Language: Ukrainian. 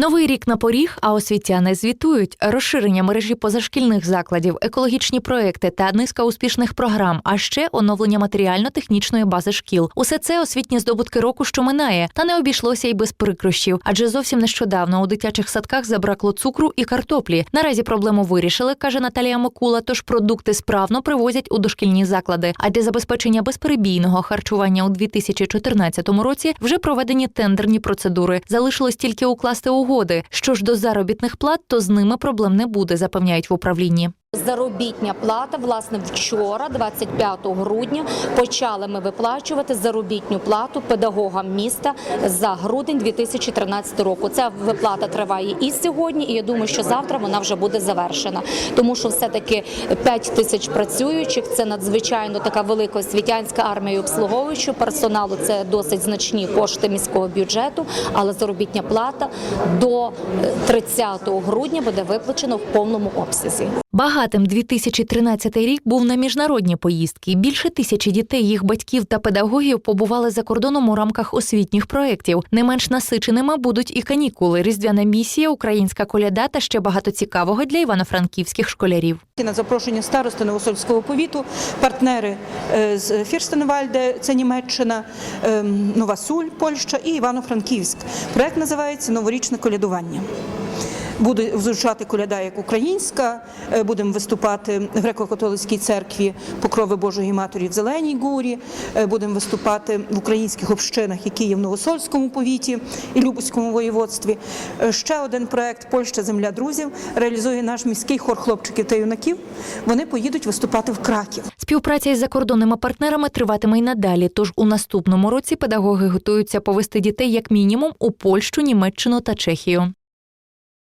Новий рік на поріг, а освітяни звітують розширення мережі позашкільних закладів, екологічні проекти та низка успішних програм, а ще оновлення матеріально-технічної бази шкіл. Усе це освітні здобутки року, що минає, та не обійшлося й без прикрощів, адже зовсім нещодавно у дитячих садках забракло цукру і картоплі. Наразі проблему вирішили, каже Наталія Микула. Тож продукти справно привозять у дошкільні заклади. А для забезпечення безперебійного харчування у 2014 році вже проведені тендерні процедури. Залишилось тільки укласти угоди. Що ж до заробітних плат, то з ними проблем не буде, запевняють в управлінні. Заробітня плата, власне, вчора, 25 грудня, почали ми виплачувати заробітню плату педагогам міста за грудень 2013 року. Ця виплата триває і сьогодні, і я думаю, що завтра вона вже буде завершена. Тому що все-таки 5 тисяч працюючих це надзвичайно така велика освітянська армія і обслуговуючого персоналу. Це досить значні кошти міського бюджету, але заробітня плата до е, 30 грудня буде виплачена в повному обсязі. Багатим 2013 рік був на міжнародні поїздки. Більше тисячі дітей, їх батьків та педагогів побували за кордоном у рамках освітніх проєктів. Не менш насиченими будуть і канікули, різдвяна місія, українська коляда та ще багато цікавого для івано-франківських школярів. На запрошення старости Новосольського повіту, партнери е, з Фірстенвальде, це Німеччина, ем, Нова Суль, Польща і Івано-Франківськ. Проект називається Новорічне колядування. Буде звучати коляда як українська, е, будемо виступати в греко-католицькій церкві Покрови Божої Матері в Зеленій Горі, е, будемо виступати в українських общинах, які є в Новосольському повіті і Любузькому воєводстві. Е, Ще один проект Польща Земля друзів реалізує наш міський хор хлопчиків та юнаків. Вони поїдуть виступати в Краків. Співпраця із закордонними партнерами триватиме й надалі. Тож у наступному році педагоги готуються повести дітей як мінімум у Польщу, Німеччину та Чехію.